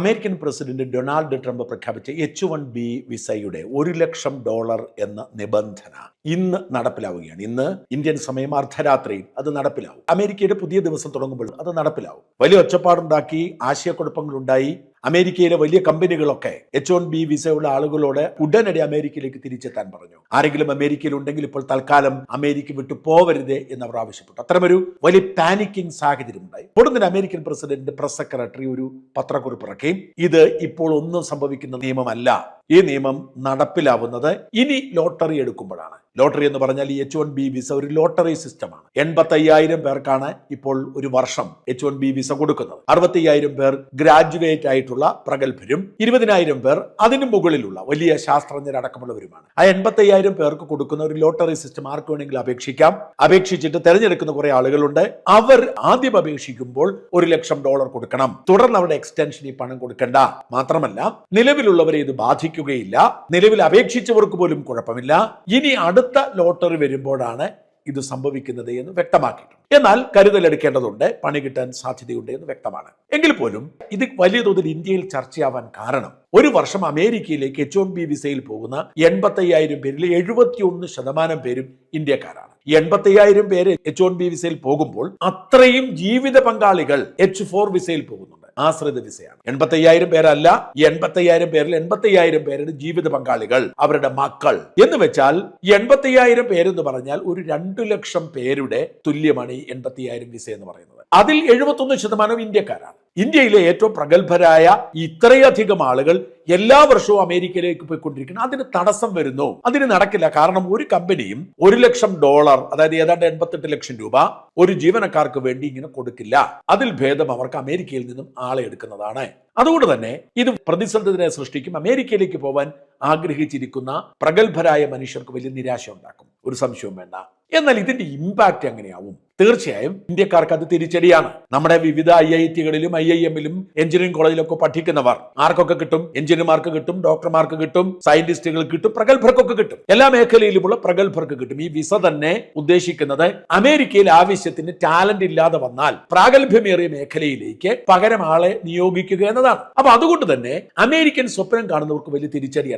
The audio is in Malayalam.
അമേരിക്കൻ പ്രസിഡന്റ് ഡൊണാൾഡ് ട്രംപ് പ്രഖ്യാപിച്ച എച്ച് വൺ ബി വിസയുടെ ഒരു ലക്ഷം ഡോളർ എന്ന നിബന്ധന ഇന്ന് നടപ്പിലാവുകയാണ്. ഇന്ന് ഇന്ത്യൻ സമയം അർദ്ധരാത്രിയിൽ അത് നടപ്പിലാവും. അമേരിക്കയുടെ പുതിയ ദിവസം തുടങ്ങുമ്പോൾ അത് നടപ്പിലാവും. വലിയ ഒച്ചപ്പാടുണ്ടാക്കി ആശയക്കുഴപ്പങ്ങളുണ്ടായി. അമേരിക്കയിലെ വലിയ കമ്പനികളൊക്കെ എച്ച് ഓൺ ബി വിസയുള്ള ആളുകളോട് ഉടനടി അമേരിക്കയിലേക്ക് തിരിച്ചെത്താൻ പറഞ്ഞു. ആരെങ്കിലും അമേരിക്കയിൽ ഉണ്ടെങ്കിൽ ഇപ്പോൾ തൽക്കാലം അമേരിക്ക വിട്ടു പോവരുത് എന്ന് അവർ ആവശ്യപ്പെട്ടു. അത്തരമൊരു വലിയ പാനിക്കിംഗ് സാഹചര്യം ഉണ്ടായി ഉടനെ അമേരിക്കൻ പ്രസിഡന്റ് പ്രസ് സെക്രട്ടറി ഒരു പത്രക്കുറിപ്പ് ഇറക്കി. ഇത് ഇപ്പോൾ ഒന്നും സംഭവിക്കുന്ന നിയമമല്ല. ഈ നിയമം നടപ്പിലാവുന്നത് ഇനി ലോട്ടറി എടുക്കുമ്പോഴാണ്. ലോട്ടറി എന്ന് പറഞ്ഞാൽ ഈ എച്ച് വൺ ബി വിസ ഒരു ലോട്ടറി സിസ്റ്റമാണ്. എൺപത്തയ്യായിരം പേർക്കാണ് ഇപ്പോൾ ഒരു വർഷം എച്ച് വൺ ബി വിസ കൊടുക്കുന്നത്. അറുപത്തയ്യായിരം പേർ ഗ്രാജുവേറ്റ് ആയിട്ടുള്ള പ്രഗത്ഭരും ഇരുപതിനായിരം പേർ അതിനു മുകളിലുള്ള വലിയ ശാസ്ത്രജ്ഞരടക്കമുള്ളവരുമാണ്. ആ എൺപത്തയ്യായിരം പേർക്ക് കൊടുക്കുന്ന ഒരു ലോട്ടറി സിസ്റ്റം ആർക്ക് വേണമെങ്കിലും അപേക്ഷിക്കാം. അപേക്ഷിച്ചിട്ട് തെരഞ്ഞെടുക്കുന്ന കുറെ ആളുകളുണ്ട്. അവർ ആദ്യം അപേക്ഷിക്കുമ്പോൾ ഒരു ലക്ഷം ഡോളർ കൊടുക്കണം. തുടർന്ന് അവരുടെ എക്സ്റ്റൻഷൻ ഈ പണം കൊടുക്കണ്ട. മാത്രമല്ല നിലവിലുള്ളവരെ ഇത് ബാധിക്കുകയില്ല നിലവിൽ അപേക്ഷിച്ചവർക്ക് പോലും കുഴപ്പമില്ല. ഇനി അടുത്ത ലോട്ടറി വരുമ്പോഴാണ് ഇത് സംഭവിക്കുന്നത് എന്ന് വ്യക്തമാക്കിയിട്ടുണ്ട്. എന്നാൽ കരുതലെടുക്കേണ്ടതുണ്ട് പണി കിട്ടാൻ സാധ്യതയുണ്ട് എന്ന് വ്യക്തമാണ്. എങ്കിൽ പോലും ഇത് വലിയ തോതിൽ ഇന്ത്യയിൽ ചർച്ചയാവാൻ കാരണം ഒരു വർഷം അമേരിക്കയിലേക്ക് എച്ച് ഒൺ ബി വിസയിൽ പോകുന്ന എൺപത്തയ്യായിരം പേരിൽ എഴുപത്തിയൊന്ന് ശതമാനം പേരും ഇന്ത്യക്കാരാണ്. എൺപത്തയ്യായിരം പേര് എച്ച് ഒൺ ബി വിസയിൽ പോകുമ്പോൾ അത്രയും ജീവിത പങ്കാളികൾ എച്ച് ഫോർ വിസയിൽ പോകുന്നുണ്ട്. ആശ്രിത വിസയാണ്. എൺപത്തയ്യായിരം പേരല്ല ഈ എൺപത്തയ്യായിരം പേരിൽ എൺപത്തയ്യായിരം പേരുടെ ജീവിത പങ്കാളികൾ അവരുടെ മക്കൾ. എന്ന് വെച്ചാൽ എൺപത്തയ്യായിരം പേരെന്ന് പറഞ്ഞാൽ ഒരു രണ്ടു ലക്ഷം പേരുടെ തുല്യമാണ് ഈ എൺപത്തയ്യായിരം വിസ എന്ന് പറയുന്നത്. അതിൽ എഴുപത്തൊന്ന് ശതമാനം ഇന്ത്യക്കാരാണ്. ഇന്ത്യയിലെ ഏറ്റവും പ്രഗത്ഭരായ ഇത്രയധികം ആളുകൾ എല്ലാ വർഷവും അമേരിക്കയിലേക്ക് പോയിക്കൊണ്ടിരിക്കുന്നു. അതിന് തടസ്സം വരുന്നു. അതിന് നടക്കില്ല. കാരണം ഒരു കമ്പനിയും ഒരു ലക്ഷം ഡോളർ അതായത് ഏതാണ്ട് എൺപത്തെട്ട് ലക്ഷം രൂപ ഒരു ജീവനക്കാർക്ക് വേണ്ടി ഇങ്ങനെ കൊടുക്കില്ല. അതിൽ ഭേദം അവർക്ക് അമേരിക്കയിൽ നിന്നും ആളെ എടുക്കുന്നതാണ്. അതുകൊണ്ട് തന്നെ ഇത് പ്രതിസന്ധിനെ സൃഷ്ടിക്കും. അമേരിക്കയിലേക്ക് പോവാൻ ആഗ്രഹിച്ചിരിക്കുന്ന പ്രഗത്ഭരായ മനുഷ്യർക്ക് വലിയ നിരാശ ഉണ്ടാക്കും. ഒരു സംശയവും വേണ്ട. എന്നാൽ ഇതിന്റെ ഇമ്പാക്റ്റ് എങ്ങനെയാവും? തീർച്ചയായും ഇന്ത്യക്കാർക്ക് അത് തിരിച്ചടിയാണ്. നമ്മുടെ വിവിധ ഐ ഐ ടികളിലും ഐ ഐ എമ്മിലും എഞ്ചിനീയറിംഗ് കോളേജിലൊക്കെ പഠിക്കുന്നവർ ആർക്കൊക്കെ കിട്ടും? എഞ്ചിനീയർമാർക്ക് കിട്ടും ഡോക്ടർമാർക്ക് കിട്ടും സയന്റിസ്റ്റുകൾക്ക് കിട്ടും പ്രഗത്ഭർക്കൊക്കെ കിട്ടും. എല്ലാ മേഖലയിലുമുള്ള പ്രഗത്ഭർക്ക് കിട്ടും. ഈ വിസ തന്നെ ഉദ്ദേശിക്കുന്നത് അമേരിക്കയിൽ ആവശ്യത്തിന് ടാലന്റ് ഇല്ലാതെ വന്നാൽ പ്രാഗൽഭ്യമേറിയ മേഖലയിലേക്ക് പകരം ആളെ നിയോഗിക്കുക എന്നതാണ്. അപ്പൊ അതുകൊണ്ട് തന്നെ അമേരിക്കൻ സ്വപ്നം കാണുന്നവർക്ക് വലിയ തിരിച്ചടിയാണ്.